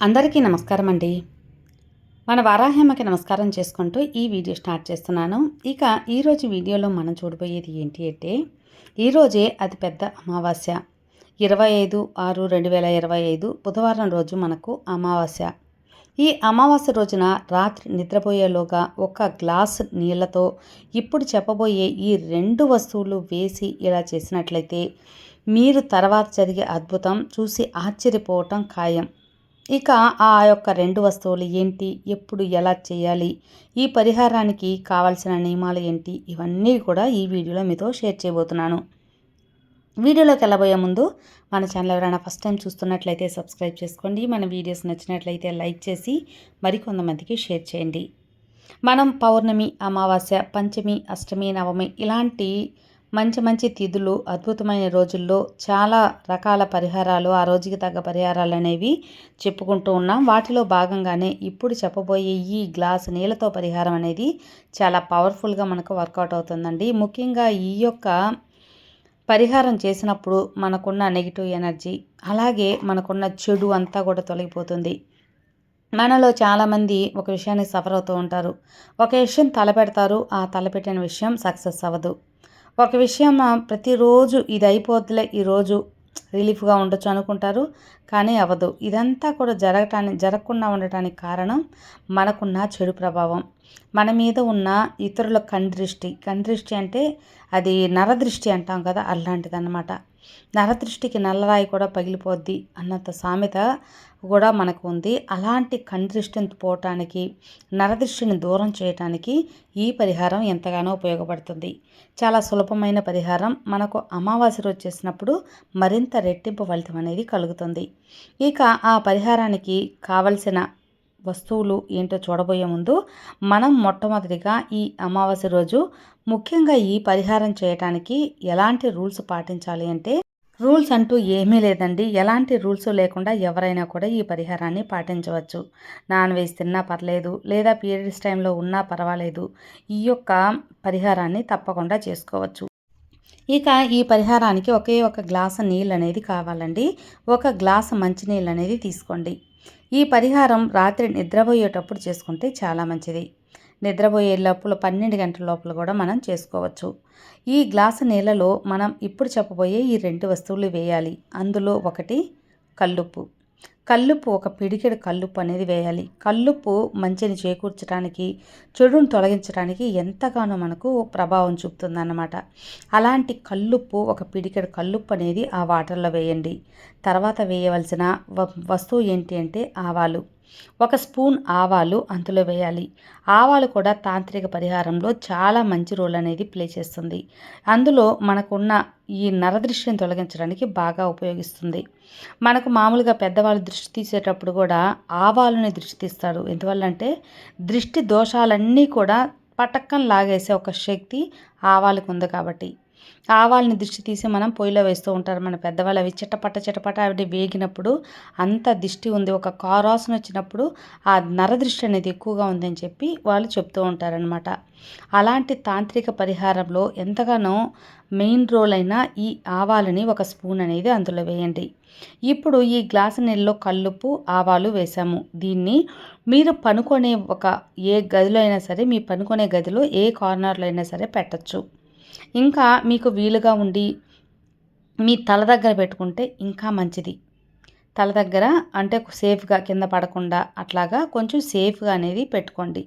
అందరికీ నమస్కారం అండి మన వారాహ్యమ్మకి నమస్కారం చేసుకుంటూ ఈ వీడియో స్టార్ట్ చేస్తున్నాను. ఇక ఈరోజు వీడియోలో మనం చూడబోయేది ఏంటి అంటే ఈరోజే అతిపెద్ద అమావాస్య. ఇరవై ఐదు ఆరు రెండు వేల ఇరవై ఐదు బుధవారం రోజు మనకు అమావాస్య. ఈ అమావాస్య రోజున రాత్రి నిద్రపోయేలోగా ఒక గ్లాస్ నీళ్ళతో ఇప్పుడు చెప్పబోయే ఈ రెండు వస్తువులు వేసి ఇలా చేసినట్లయితే మీరు తర్వాత జరిగే అద్భుతం చూసి ఆశ్చర్యపోవటం ఖాయం. ఇక ఆ యొక్క రెండు వస్తువులు ఏంటి? ఎప్పుడు ఎలా చేయాలి? ఈ పరిహారానికి కావాల్సిన నియమాలు ఏంటి? ఇవన్నీ కూడా ఈ వీడియోలో మీతో షేర్ చేయబోతున్నాను. వీడియోలోకి వెళ్ళబోయే ముందు మన ఛానల్ ఎవరైనా ఫస్ట్ టైం చూస్తున్నట్లయితే సబ్స్క్రైబ్ చేసుకోండి. మన వీడియోస్ నచ్చినట్లయితే లైక్ చేసి మరికొంతమందికి షేర్ చేయండి. మనం పౌర్ణమి అమావాస్య పంచమి అష్టమి నవమి ఇలాంటి మంచి మంచి తిథులు అద్భుతమైన రోజుల్లో చాలా రకాల పరిహారాలు ఆ రోజుకి తగ్గ పరిహారాలు అనేవి చెప్పుకుంటూ ఉన్నాం. వాటిలో భాగంగానే ఇప్పుడు చెప్పబోయే ఈ గ్లాస్ నీళ్ళతో పరిహారం అనేది చాలా పవర్ఫుల్గా మనకు వర్కౌట్ అవుతుందండి. ముఖ్యంగా ఈ యొక్క పరిహారం చేసినప్పుడు మనకున్న నెగిటివ్ ఎనర్జీ అలాగే మనకున్న చెడు అంతా కూడా తొలగిపోతుంది. మనలో చాలామంది ఒక విషయాన్ని సఫర్ అవుతూ ఉంటారు. ఒక విషయం తలపెడతారు ఆ తలపెట్టిన విషయం సక్సెస్ అవ్వదు. ఒక విషయం ప్రతిరోజు ఇది అయిపోద్దిలే ఈరోజు రిలీఫ్గా ఉండొచ్చు అనుకుంటారు కానీ అవ్వదు ఇదంతా కూడా జరగటానికి జరగకుండా ఉండటానికి కారణం మనకున్న చెడు ప్రభావం. మన మీద ఉన్న ఇతరుల కందృష్టి కందృష్టి అంటే అది నరదృష్టి అంటాం కదా అలాంటిదన్నమాట నరదృష్టికి నల్లరాయి కూడా పగిలిపోద్ది అన్నంత సామెత కూడా మనకు ఉంది. అలాంటి కందృష్టిని పోవటానికి నరదృష్టిని దూరం చేయటానికి ఈ పరిహారం ఎంతగానో ఉపయోగపడుతుంది. చాలా సులభమైన పరిహారం. మనకు అమావాస్య రోజు చేసినప్పుడు మరింత రెట్టింపు ఫలితం అనేది కలుగుతుంది. ఇక ఆ పరిహారానికి కావలసిన వస్తువులు ఏంటో చూడబోయే ముందు మనం మొట్టమొదటిగా ఈ అమావాస్య రోజు ముఖ్యంగా ఈ పరిహారం చేయటానికి ఎలాంటి రూల్స్ పాటించాలి అంటే రూల్స్ అంటూ ఏమీ లేదండి. ఎలాంటి రూల్స్ లేకుండా ఎవరైనా కూడా ఈ పరిహారాన్ని పాటించవచ్చు. నాన్ వెజ్ తిన్నా పర్లేదు లేదా పీరియడ్స్ టైంలో ఉన్నా పర్వాలేదు ఈ యొక్క పరిహారాన్ని తప్పకుండా చేసుకోవచ్చు. ఇక ఈ పరిహారానికి ఒకే ఒక గ్లాసు నీళ్ళు అనేది కావాలండి. ఒక గ్లాసు మంచినీళ్ళు అనేది తీసుకోండి. ఈ పరిహారం రాత్రి నిద్రపోయేటప్పుడు చేసుకుంటే చాలా మంచిది. నిద్రపోయే లోపల పన్నెండు గంటల లోపల కూడా మనం చేసుకోవచ్చు. ఈ గ్లాసు నీళ్ళలో మనం ఇప్పుడు చెప్పబోయే ఈ రెండు వస్తువులు వేయాలి. అందులో ఒకటి కల్లుప్పు. కల్లుప్పు ఒక పిడికెడు కల్లుప్పు అనేది వేయాలి. కల్లుప్పు మంచిని చేకూర్చడానికి చెడును తొలగించడానికి ఎంతగానో మనకు ప్రభావం చూపుతుందన్నమాట. అలాంటి కల్లుప్పు ఒక పిడికెడు కల్లుప్పు అనేది ఆ వాటర్లో వేయండి. తర్వాత వేయవలసిన వస్తువు ఏంటి అంటే ఆవాలు. ఒక స్పూన్ ఆవాలు అందులో వేయాలి. ఆవాలు కూడా తాంత్రిక పరిహారంలో చాలా మంచి రోల్ అనేది ప్లే చేస్తుంది. అందులో మనకున్న ఈ నరదృష్టిని తొలగించడానికి బాగా ఉపయోగిస్తుంది. మనకు మామూలుగా పెద్దవాళ్ళు దృష్టి తీసేటప్పుడు కూడా ఆవాలని దృష్టి తీస్తారు. ఎందువల్లంటే దృష్టి దోషాలన్నీ కూడా పటక్కం లాగేసే ఒక శక్తి ఆవాలకు ఉంది కాబట్టి. ఆవాల్ని దృష్టి తీసి మనం పొయ్యిలో వేస్తూ ఉంటారు. మన పెద్దవాళ్ళు అవి చిటపట చిటపట అవి వేగినప్పుడు అంత దిష్టి ఉంది. ఒక కారాసన వచ్చినప్పుడు ఆ నరదృష్టి అనేది ఎక్కువగా ఉందని చెప్పి వాళ్ళు చెప్తూ ఉంటారనమాట అలాంటి తాంత్రిక పరిహారంలో ఎంతగానో మెయిన్ రోల్ అయిన ఈ ఆవాలని ఒక స్పూన్ అనేది అందులో వేయండి. ఇప్పుడు ఈ గ్లాసు నీళ్ళలో కల్లుపు ఆవాలు వేసాము. దీన్ని మీరు పనుకునే ఒక ఏ గదిలో అయినా సరే మీ పనుకునే గదిలో ఏ కార్నర్లో అయినా సరే పెట్టచ్చు. ఇంకా మీకు వీలుగా ఉండి మీ తల దగ్గర పెట్టుకుంటే ఇంకా మంచిది. తల దగ్గర అంటే సేఫ్గా కింద పడకుండా అట్లాగా కొంచెం సేఫ్గా అనేది పెట్టుకోండి.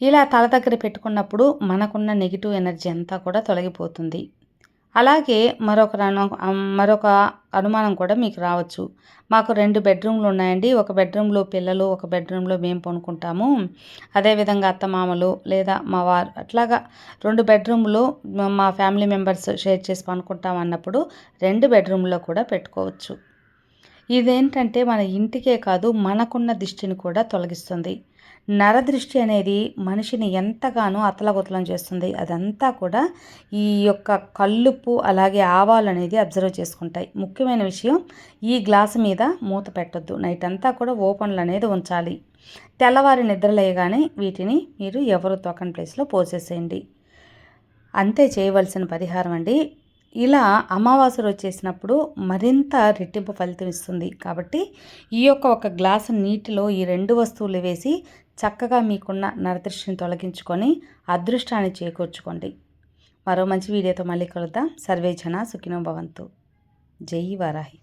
ఇలా తల దగ్గర పెట్టుకున్నప్పుడు మనకున్న నెగిటివ్ ఎనర్జీ అంతా కూడా తొలగిపోతుంది. అలాగే మరొక మరొక అనుమానం కూడా మీకు రావచ్చు. మాకు రెండు బెడ్రూమ్లు ఉన్నాయండి. ఒక బెడ్రూమ్లో పిల్లలు ఒక బెడ్రూమ్లో మేము పనుకుంటాము. అదేవిధంగా అత్తమామలు లేదా మా వారు అట్లాగా రెండు బెడ్రూమ్లో మా ఫ్యామిలీ మెంబర్స్ షేర్ చేసి పనుకుంటాం అన్నప్పుడు రెండు బెడ్రూమ్లో కూడా పెట్టుకోవచ్చు. ఇదేంటంటే మన ఇంటికే కాదు మనకున్న దిష్టిని కూడా తొలగిస్తుంది. నరదృష్టి అనేది మనిషిని ఎంతగానో అతలగుతలం చేస్తుంది. అదంతా కూడా ఈ యొక్క కల్లుపు అలాగే ఆవాలు అనేది అబ్జర్వ్ చేసుకుంటాయి. ముఖ్యమైన విషయం ఈ గ్లాసు మీద మూత పెట్టద్దు. నైట్ అంతా కూడా ఓపెన్లు అనేది ఉంచాలి. తెల్లవారి నిద్రలేయగానే వీటిని మీరు ఎవరు తొక్కని ప్లేస్లో పోసేసేయండి. అంతే చేయవలసిన పరిహారం అండి. ఇలా అమావాస్య రోజు మరింత రెట్టింపు ఫలితం ఇస్తుంది. కాబట్టి ఈ యొక్క ఒక గ్లాసు నీటిలో ఈ రెండు వస్తువులు వేసి చక్కగా మీకున్న నరదృష్టిని తొలగించుకొని అదృష్టాన్ని చేకూర్చుకోండి. మరో మంచి వీడియోతో మళ్ళీ కలుద్దాం. సర్వేజన సుఖినో భవంతు. జై వరాహి.